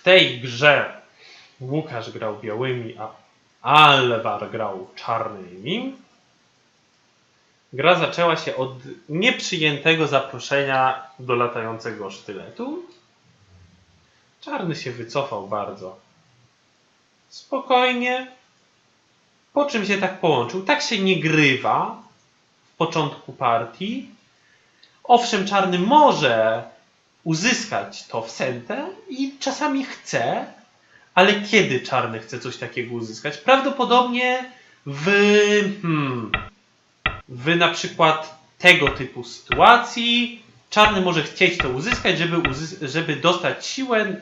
w tej grze Łukasz grał białymi, a Alvar grał czarnymi, gra zaczęła się od nieprzyjętego zaproszenia do latającego sztyletu. Czarny się wycofał bardzo spokojnie, po czym się tak połączył. Tak się nie grywa w początku partii. Owszem, czarny może uzyskać to w sentę i czasami chce, ale kiedy czarny chce coś takiego uzyskać? Prawdopodobnie w, hmm, w na przykład tego typu sytuacji czarny może chcieć to uzyskać, żeby, uzys- żeby dostać siłę y,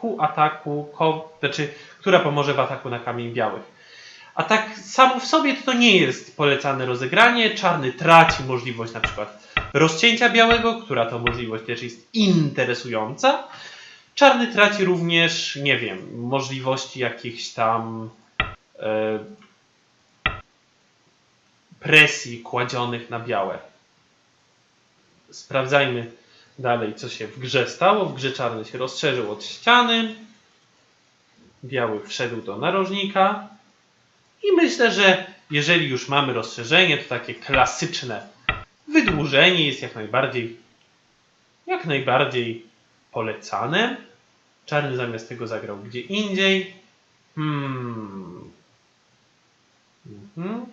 ku ataku, ko- znaczy, która pomoże w ataku na kamień białych. A tak samo w sobie to, to nie jest polecane rozegranie. Czarny traci możliwość na przykład rozcięcia białego, która to możliwość też jest interesująca. Czarny traci również, nie wiem, możliwości jakichś tam e, presji kładzionych na białe. Sprawdzajmy dalej, co się w grze stało. W grze czarny się rozszerzył od ściany. Biały wszedł do narożnika. I myślę, że jeżeli już mamy rozszerzenie, to takie klasyczne wydłużenie jest jak najbardziej, jak najbardziej polecane. Czarny zamiast tego zagrał gdzie indziej. Hmm. Mhm.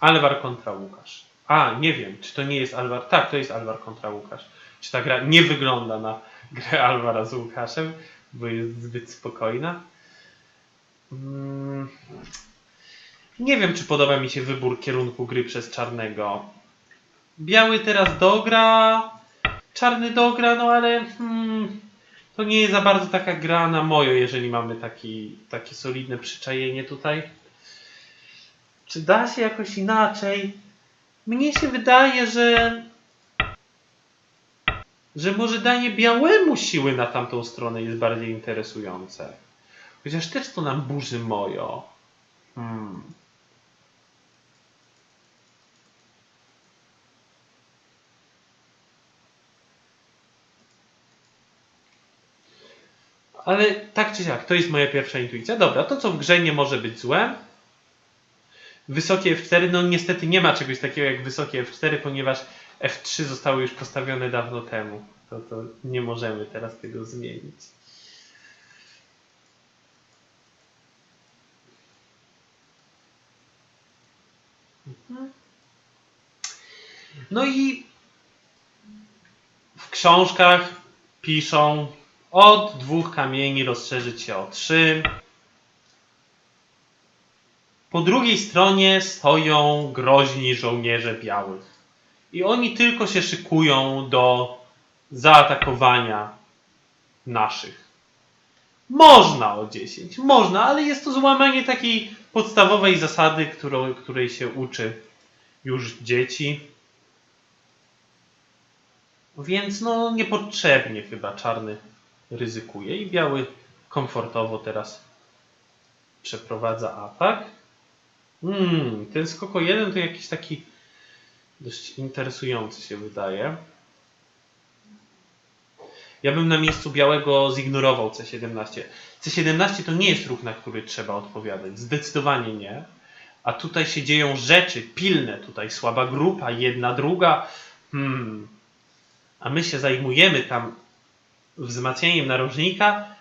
Alvar kontra Łukasz. A, nie wiem, czy to nie jest Alvar. Tak, to jest Alvar kontra Łukasz. Czy ta gra nie wygląda na grę Alvara z Łukaszem, bo jest zbyt spokojna. Mm. Nie wiem, czy podoba mi się wybór kierunku gry przez czarnego. Biały teraz dogra, czarny dogra, no ale hmm, to nie jest za bardzo taka gra na mojo, jeżeli mamy taki, takie solidne przyczajenie tutaj. Czy da się jakoś inaczej? Mnie się wydaje, że że może danie białemu siły na tamtą stronę jest bardziej interesujące. Chociaż też to nam burzy mojo. Hmm. Ale tak czy siak, to jest moja pierwsza intuicja. Dobra, to co w grze nie może być złe. Wysokie F4, no niestety nie ma czegoś takiego jak wysokie F4, ponieważ F3 zostało już postawione dawno temu. To, to nie możemy teraz tego zmienić. Mhm. No i w książkach piszą od dwóch kamieni rozszerzyć się o trzy. Po drugiej stronie stoją groźni żołnierze białych. I oni tylko się szykują do zaatakowania naszych. Można o 10, można, ale jest to złamanie takiej podstawowej zasady, którą, której się uczy już dzieci. Więc no niepotrzebnie chyba czarny ryzykuje i biały komfortowo teraz przeprowadza atak. Hmm, ten skoko 1 to jakiś taki dość interesujący się wydaje. Ja bym na miejscu białego zignorował C17. C17 to nie jest ruch, na który trzeba odpowiadać. Zdecydowanie nie. A tutaj się dzieją rzeczy pilne. Tutaj słaba grupa, jedna, druga. Hmm. A my się zajmujemy tam wzmacnianiem narożnika,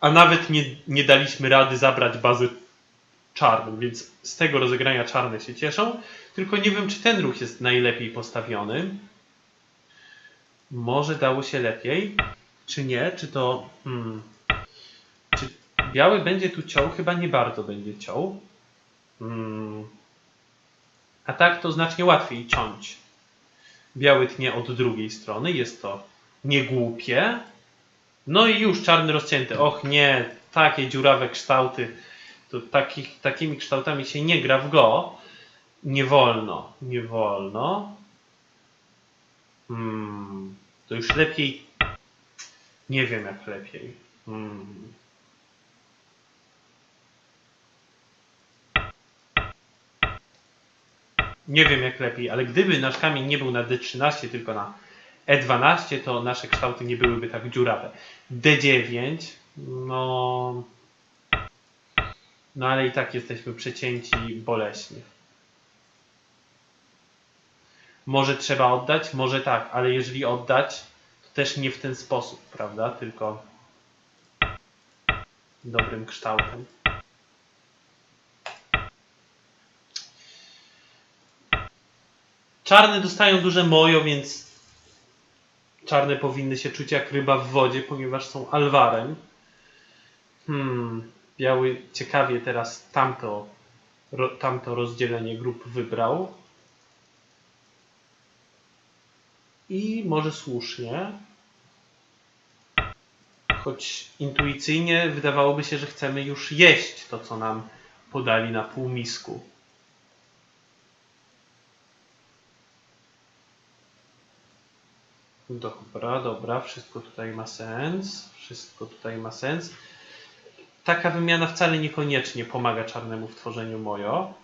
a nawet nie, nie daliśmy rady zabrać bazy czarnym, więc z tego rozegrania czarne się cieszą. Tylko nie wiem, czy ten ruch jest najlepiej postawiony. Może dało się lepiej, czy nie? Czy to. Hmm, czy biały będzie tu ciął? Chyba nie bardzo będzie ciął. Hmm. A tak to znacznie łatwiej ciąć. Biały tnie od drugiej strony, jest to niegłupie. No i już czarny rozcięty. Och nie, takie dziurawe kształty. To takimi kształtami się nie gra w go. Nie wolno, nie wolno. Hmm, to już lepiej. Nie wiem jak lepiej. Hmm. Nie wiem jak lepiej, ale gdyby nasz kamień nie był na D13, tylko na E12 to nasze kształty nie byłyby tak dziurawe. D9, no... No ale i tak jesteśmy przecięci boleśnie. Może trzeba oddać? Może tak, ale jeżeli oddać, to też nie w ten sposób, prawda? Tylko dobrym kształtem. Czarne dostają duże mojo, więc czarne powinny się czuć jak ryba w wodzie, ponieważ są alwarem. Hmm, biały ciekawie teraz tamto, ro, tamto rozdzielenie grup wybrał. I może słusznie. Choć intuicyjnie wydawałoby się, że chcemy już jeść to, co nam podali na półmisku. Dobra, dobra, wszystko tutaj ma sens. Wszystko tutaj ma sens. Taka wymiana wcale niekoniecznie pomaga czarnemu w tworzeniu mojo.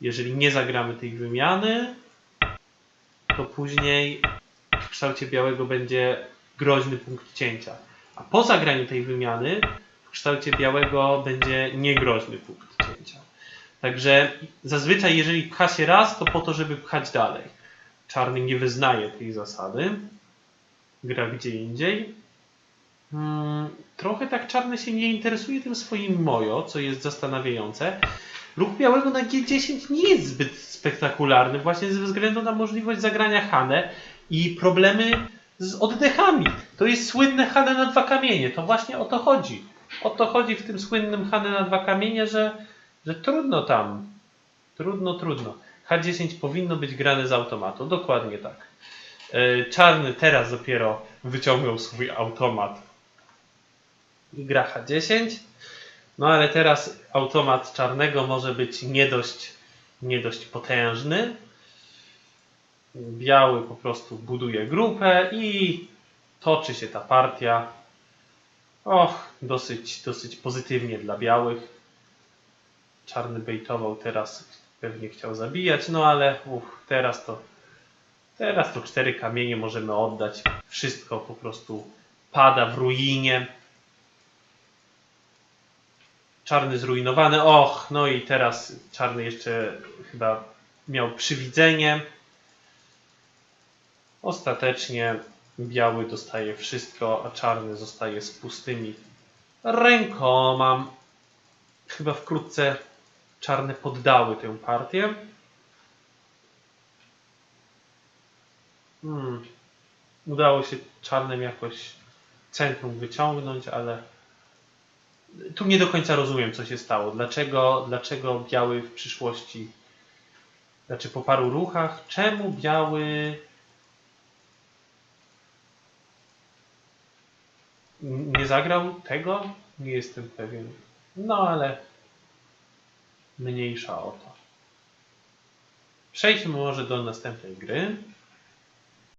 Jeżeli nie zagramy tej wymiany, to później w kształcie białego będzie groźny punkt cięcia. A po zagraniu tej wymiany w kształcie białego będzie niegroźny punkt cięcia. Także zazwyczaj jeżeli pcha się raz, to po to, żeby pchać dalej. Czarny nie wyznaje tej zasady. Gra gdzie indziej. Hmm, trochę tak czarny się nie interesuje tym swoim mojo, co jest zastanawiające. Ruch białego na G10 nie jest zbyt spektakularny, właśnie ze względu na możliwość zagrania Hane i problemy z oddechami. To jest słynne Hane na dwa kamienie. To właśnie o to chodzi. O to chodzi w tym słynnym Hane na dwa kamienie, że, że trudno tam. Trudno, trudno. H10 powinno być grane z automatu. Dokładnie tak. E, Czarny teraz dopiero wyciągnął swój automat i gra H10. No ale teraz automat czarnego może być nie dość, nie dość potężny. Biały po prostu buduje grupę i toczy się ta partia. Och, dosyć, dosyć pozytywnie dla białych. Czarny bejtował teraz, pewnie chciał zabijać, no ale uch, teraz to teraz to cztery kamienie możemy oddać. Wszystko po prostu pada w ruinie. Czarny zrujnowany. Och, no i teraz czarny jeszcze chyba miał przywidzenie. Ostatecznie biały dostaje wszystko, a czarny zostaje z pustymi rękoma. Chyba wkrótce czarne poddały tę partię. Hmm. Udało się czarnym jakoś centrum wyciągnąć, ale tu nie do końca rozumiem, co się stało. Dlaczego, dlaczego biały w przyszłości, znaczy po paru ruchach, czemu biały nie zagrał tego? Nie jestem pewien. No ale mniejsza o to. Przejdźmy może do następnej gry.